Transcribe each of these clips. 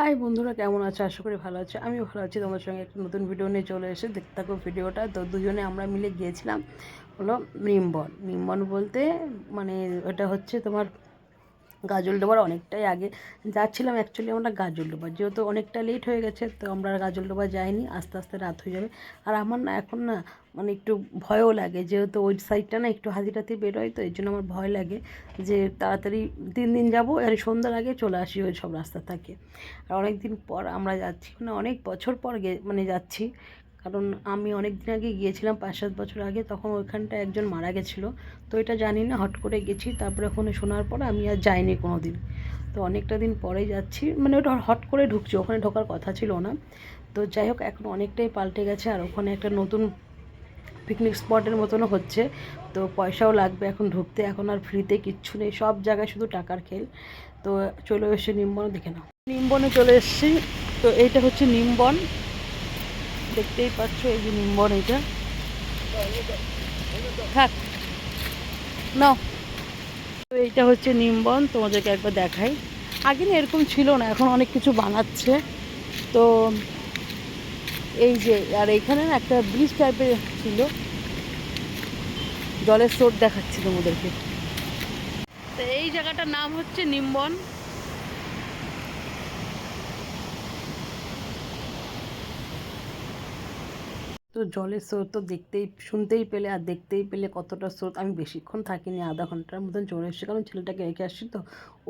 High বন্ধুরা, কেমন আছে? আশা করি ভালো আছে। আমি ভালো আছি। তোমার সঙ্গে একটা নতুন ভিডিও নিয়ে চলে এসে দেখতে থাকো ভিডিওটা তো দুজনে আমরা মিলে গিয়েছিলাম হলো নিম্বন। নিম্বন বলতে মানে ওটা হচ্ছে তোমার গাজলডোবার অনেকটাই আগে যাচ্ছিলাম অ্যাকচুয়ালি আমরা গাজলডোবা যেহেতু অনেকটা লেট হয়ে গেছে, তো আমরা গাজলডোবা যাইনি, আস্তে আস্তে রাত হয়ে যাবে। আর আমার না এখন না মানে একটু ভয়ও লাগে, যেহেতু ওই সাইডটা না একটু হাতিটাতি বেরোয় তো এই জন্য আমার ভয় লাগে যে তাড়াতাড়ি তিন দিন যাব, আর সন্ধ্যার আগে চলে আসি ওই সব রাস্তা থাকে। আর অনেক দিন পর আমরা যাচ্ছি মানে অনেক বছর পর মানে যাচ্ছি কারণ আমি অনেক দিন আগে গিয়েছিলাম, পাঁচ সাত বছর আগে, তখন ওইখানটায় একজন মারা গেছিল। তো এটা জানি না, হট করে গেছি, তারপরে ওখানে শোনার পর আমি আর যাইনি কোনো দিন তো অনেকটা দিন পরেই যাচ্ছি মানে ওটা হট করে ঢুকছি, ওখানে ঢোকার কথা ছিল না। তো যাই হোক, এখন অনেকটাই পাল্টে গেছে, আর ওখানে একটা নতুন পিকনিক স্পটের মতনও হচ্ছে। তো পয়সাও লাগবে এখন ঢুকতে, এখন আর ফ্রিতে কিচ্ছু নেই, সব জায়গায় শুধু টাকার খেল। তো চলে এসে নিমবন দেখে নাও। নিম্বনে চলে এসেছি, তো এইটা হচ্ছে নিমবন। দেখতেই পাচ্ছ, এই যে নিম্বন এটা। থাক, নাও। তো এইটা হচ্ছে নিম্বন, তোমাদেরকে একবার দেখাই। আগে না এরকম ছিল না, এখন অনেক কিছু বানাচ্ছে। তো এই যে, আর এখানে না একটা ব্রিজ টাইপের ছিল। জলের স্রোত দেখাচ্ছি তোমাদেরকে। তো এই জায়গাটার নাম হচ্ছে নিমবন। তো জলের স্রোত তো দেখতেই, শুনতেই পেলে আর দেখতেই পেলে কতটা স্রোত। আমি বেশিক্ষণ থাকিনি, আধা ঘণ্টার মতন চলে এসেছি। কারণ ছেলেটাকে রেখে আসছি তো,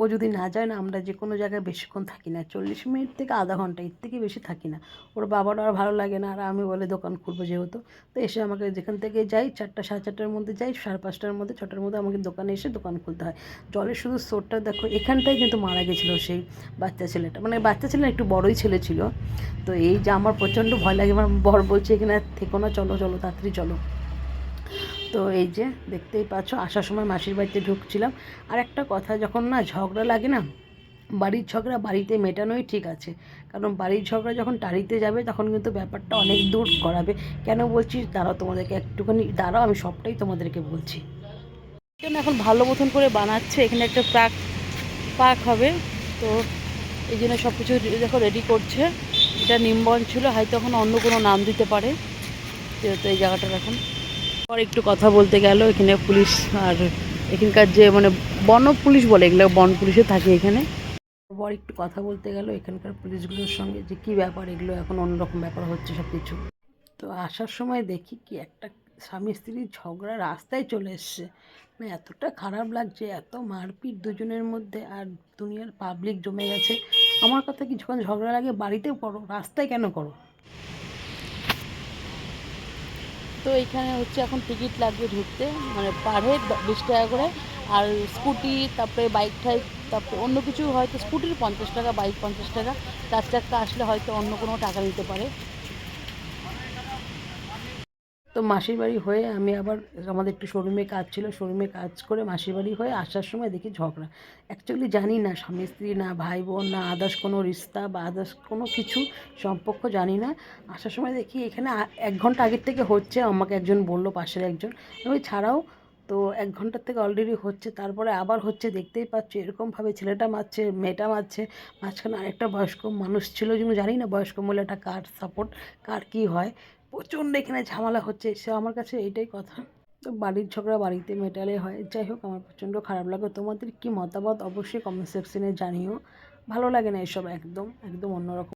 ও যদি না যায় না, আমরা যে কোনো জায়গায় বেশিক্ষণ থাকি না। চল্লিশ মিনিট থেকে আধা ঘণ্টা, এর থেকে বেশি থাকি না। ওর বাবারও আর ভালো লাগে না, আর আমি বলে দোকান খুলবো যেহেতু। তো এসে আমাকে যেখান থেকে যাই, চারটা, সাড়ে চারটার মধ্যে যাই, সাড়ে পাঁচটার মধ্যে, ছটার মধ্যে আমাকে দোকানে এসে দোকান খুলতে হয়। জলের শুধু স্রোতটা দেখো এখানটাই কিন্তু মারা গেছিল সেই বাচ্চা ছেলেটা। মানে বাচ্চা ছেলে একটু বড়ই ছেলে ছিল। তো এই যে আমার প্রচণ্ড ভয় লাগে, আমার বর বলছে এখানে থেকো না, চলো চলো, তাড়াতাড়ি চলো। তো এই যে দেখতেই পাচ্ছ, আসার সময় মাসির বাড়িতে ঢুকছিলাম। আর একটা কথা, যখন না ঝগড়া লাগে না, বাড়ির ঝগড়া বাড়িতে মেটানোই ঠিক আছে। কারণ বাড়ির ঝগড়া যখন টাড়িতে যাবে, তখন কিন্তু ব্যাপারটা অনেক দূর করাবে। কেন বলছি? দাঁড়াও, তোমাদেরকে একটুখানি, দাঁড়াও, আমি সবটাই তোমাদেরকে বলছি। জন্য এখন ভালো মতন করে বানাচ্ছে, এখানে একটা পার্ক পার্ক হবে। তো এই জন্য সব কিছু দেখো রেডি করছে। এটা নিম্বন ছিল, হয়তো এখন অন্য কোনো নাম দিতে পারে। যেহেতু এই জায়গাটা এখন পর একটু কথা বলতে গেল, এখানে পুলিশ আর এখানকার যে মানে বন পুলিশ বলে, এগুলো বন পুলিশে থাকে এখানে। পর একটু কথা বলতে গেল, এখানকার পুলিশগুলোর সঙ্গে যে কী ব্যাপার, এগুলো এখন অন্যরকম ব্যাপার হচ্ছে সব কিছু তো আসার সময় দেখি কি একটা স্বামী স্ত্রীর ঝগড়া রাস্তায় চলে এসছে। মানে এতটা খারাপ লাগছে, এত মারপিট দুজনের মধ্যে আর দুনিয়ার পাবলিক জমে গেছে। আমার কথা কি যখন ঝগড়া লাগে, বাড়িতেও করো, রাস্তায় কেন করো? তো এখানে হচ্ছে এখন টিকিট লাগবে ঢুকতে মানে পার হেড বিশ টাকা করে। আর স্কুটি, তারপরে বাইক ঠাইক তারপরে অন্য কিছু হয়তো স্কুটির পঞ্চাশ টাকা বাইক পঞ্চাশ টাকা। চার চারটা আসলে হয়তো অন্য কোনো টাকা নিতে পারে। তো মাসির বাড়ি হয়ে আমি আবার আমাদের একটু শোরুমে কাজ ছিল, শোরুমে কাজ করে মাসির বাড়ি হয়ে আসার সময় দেখি ঝগড়া। অ্যাকচুয়ালি জানি না, স্বামী, স্ত্রী না ভাই বোন না আদার্স কোনো রিস্তা বা আদার্স কোনো কিছু সম্পর্ক জানি না। আসার সময় দেখি এখানে এক ঘণ্টা আগের থেকে হচ্ছে, আমাকে একজন বলল, পাশের একজন। ওই ছাড়াও, তো এক ঘণ্টার থেকে অলরেডি হচ্ছে, তারপরে আবার হচ্ছে, দেখতেই পাচ্ছ, এরকমভাবে ছেলেটা মারছে, মেয়েটা মারছে। মাঝখানে আরেকটা বয়স্ক মানুষ ছিল যেমন জানি না বয়স্ক মহিলাটা কার সাপোর্ট কার কী হয়? প্রচণ্ড এখানে ঝামেলা হচ্ছে, সে আমার কাছে এইটাই কথা। তো বাড়ির ঝগড়া বাড়িতে মেটালে হয়, যাই হোক আমার প্রচণ্ড খারাপ লাগে। তোমাদের কি মতামত অবশ্যই কমেন্ট সেকশনে জানিও। ভালো লাগে না এসব একদম একদম অন্যরকম।